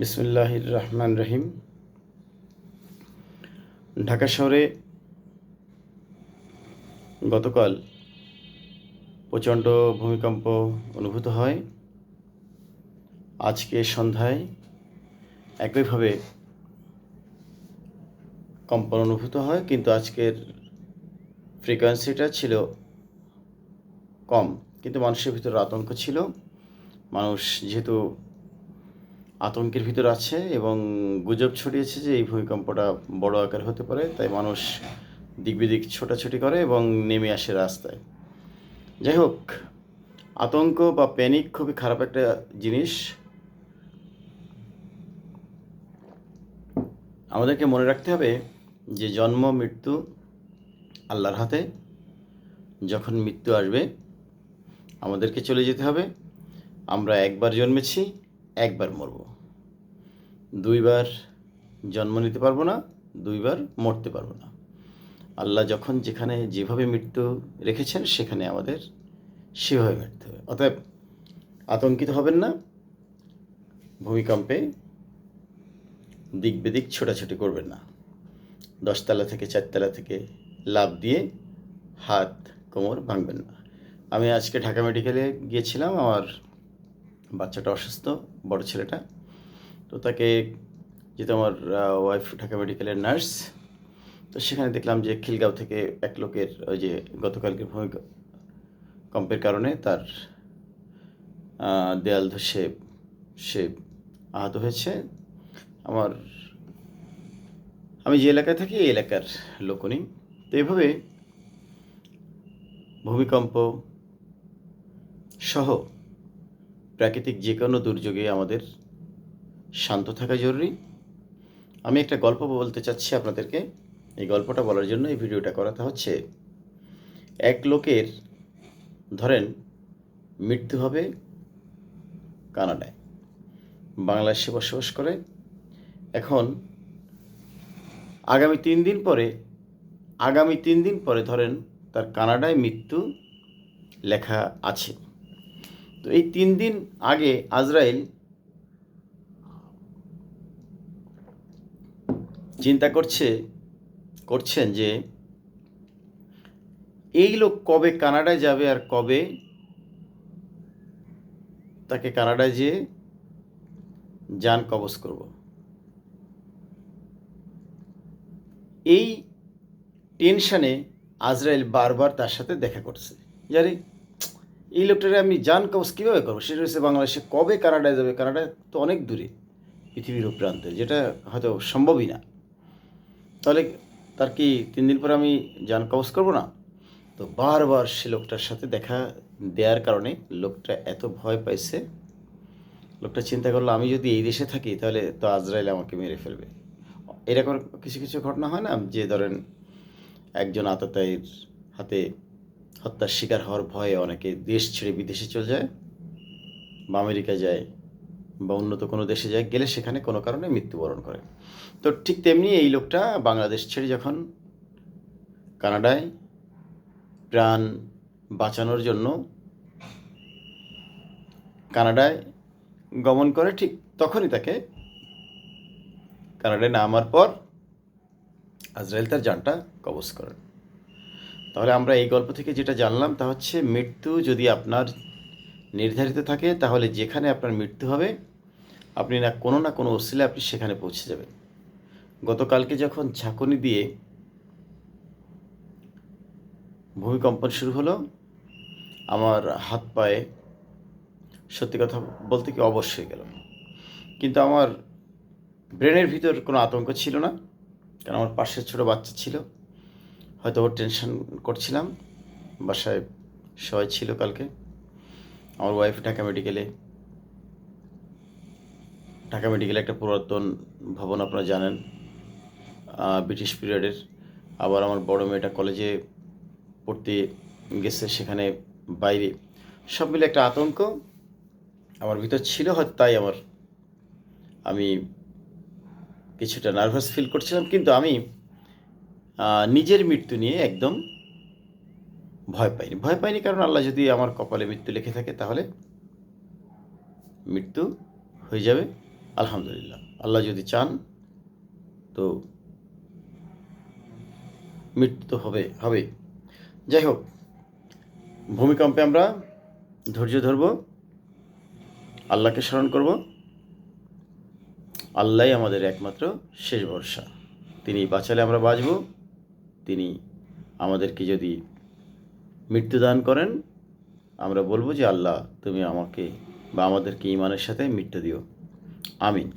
বিসমুল্লাহির রহমান রহিম ঢাকা শহরে গতকাল প্রচণ্ড ভূমিকম্প অনুভূত হয়। আজকে সন্ধ্যায় একইভাবে কম্পন অনুভূত হয়, কিন্তু আজকের ফ্রিকোয়েন্সিটা ছিল কম। কিন্তু মানুষের ভিতরে আতঙ্ক ছিল। মানুষ যেহেতু আতঙ্কের ভিতর আছে এবং গুজব ছড়িয়েছে যে এই ভূমিকম্পটা বড় আকার হতে পারে, তাই মানুষ দিক বিদিক ছোটাছুটি করে এবং নেমে আসে রাস্তায়। যাই হোক, আতঙ্ক বা প্যানিক খুবই খারাপ একটা জিনিস। আমাদেরকে মনে রাখতে হবে যে জন্ম, মৃত্যু আল্লাহর হাতে। যখন মৃত্যু আসবে, আমাদেরকে চলে যেতে হবে। আমরা একবার জন্মেছি একবার মরব। দুইবার জন্ম নিতে পারব না, দুইবার মরতে পারব না। আল্লাহ যখন যেখানে যেভাবে মৃত্যু রেখেছেন, সেখানে আমাদের সেভাবে মরতে হবে। অতএব আতঙ্কিত হবেন না। ভূমিকম্পে দিক বেদিক ছোটাছুটি করবেন না। দশতলা থেকে চারতলা থেকে লাভ দিয়ে হাত কোমর ভাঙবেন না। আমি আজকে ঢাকা মেডিকেলে গিয়েছিলাম, আমার বাচ্চাটা অসুস্থ, বড় ছেলেটা। তো তাকে যেহেতু আমার ওয়াইফ ঢাকা মেডিকেলের নার্স তো সেখানে দেখলাম যে খিলগাঁও থেকে এক লোকের ওই যে গতকালকের ভূমিকম্পের কারণে তার দেয়াল ধসে সে আহত হয়েছে। আমার, আমি যে এলাকায় থাকি এই এলাকার লোক উনি। তো এভাবে ভূমিকম্প সহ প্রাকৃতিক যে কোনো দুর্যোগে আমাদের শান্ত থাকা জরুরি। আমি একটা গল্প বলতে চাচ্ছি আপনাদেরকে। এই গল্পটা বলার জন্য এই ভিডিওটা করাতে হচ্ছে। এক লোকের, ধরেন, মৃত্যু হবে কানাডায়। বাংলাদেশে বসবাস করে। এখন আগামী তিন দিন পরে, আগামী তিন দিন পরে, ধরেন, তার কানাডায় মৃত্যু লেখা আছে। তো এই তিন দিন আগে আজরাইল চিন্তা করছে, করছেন যে এই লোক কবে কানাডায় যাবে আর কবে তাকে কানাডায় যেয়ে যান কবজ করব। এই টেনশনে আজরাইল বারবার তার সাথে দেখা করছে। জানি এই লোকটারে আমি জান কবজ কীভাবে করব? সেটা হচ্ছে বাংলাদেশে কবে কানাডায় যাবে? কানাডায় তো অনেক দূরে পৃথিবীর প্রান্তে যেটা হয়তো সম্ভবই না। তাহলে তার কি তিন দিন পর আমি যান কবজ করব না? তো বারবার সে লোকটার সাথে দেখা দেওয়ার কারণে লোকটা এত ভয় পাইছে। লোকটা চিন্তা করল, আমি যদি এই দেশে থাকি, তাহলে তো আজরাইল আমাকে মেরে ফেলবে। এরকম কিছু কিছু ঘটনা হয় না? যে ধরেন একজন আততায়ীর হাতে হত্যার শিকার হওয়ার ভয়ে অনেকে দেশ ছেড়ে বিদেশে চলে যায় বা আমেরিকা যায় বা উন্নত কোনো দেশে যায়, গেলে সেখানে কোনো কারণে মৃত্যুবরণ করে। তো ঠিক তেমনি এই লোকটা বাংলাদেশ ছেড়ে যখন কানাডায় প্রাণ বাঁচানোর জন্য কানাডায় গমন করে, ঠিক তখনই তাকে কানাডায় নামার পর আজরাইল তার জানটা কবজ করেন তাহলে আমরা এই গল্প থেকে যেটা জানলাম তা হচ্ছে মৃত্যু যদি আপনার নির্ধারিত থাকে, তাহলে যেখানে আপনার মৃত্যু হবে, আপনি না কোনো না কোনো ওসিলে আপনি সেখানে পৌঁছে যাবেন। গতকালকে যখন ঝাঁকুনি দিয়ে ভূমিকম্পন শুরু হলো, আমার হাত পায়ে সত্যি কথা বলতে কি অবশ্যই গেল। কিন্তু আমার ব্রেনের ভিতর কোনো আতঙ্ক ছিল না, কারণ আমার পাশের ছোটো বাচ্চা ছিল। হয়তো টেনশন করছিলাম। বাসায় সবাই ছিল কালকে। আমার ওয়াইফ ঢাকা মেডিকেলে ঢাকা মেডিকেলে একটা পুরাতন ভবন আপনারা জানেন ব্রিটিশ পিরিয়ডের আবার আমার বড় মেয়েটা কলেজে পড়তে গেছে, সেখানে বাইরে। সব মিলে একটা আতঙ্ক। আমার ভিতর ছিল হয়তো তাই আমার। আমি কিছুটা নার্ভাস ফিল করছিলাম, কিন্তু আমি নিজের মৃত্যু নিয়ে একদম ভয় পাইনি। ভয় পাইনি কারণ আল্লাহ যদি আমার কপালে মৃত্যু লিখে থাকে তাহলে মৃত্যু হয়ে যাবে। আলহামদুলিল্লাহ। আল্লাহ যদি চান তো মৃত্যু তো হবে হবে। যাই হোক, ভূমিকম্পে আমরা ধৈর্য ধরব, আল্লাহকে স্মরণ করব। আল্লাহই আমাদের একমাত্র শেষ ভরসা। তিনি বাঁচালে আমরা বাঁচব। তিনি আমাদেরকে যদি মৃত্যুদান করেন, আমরা বলব যে আল্লাহ, তুমি আমাকে বা আমাদেরকে ইমানের সাথে মৃত্যু দিও। আমিন।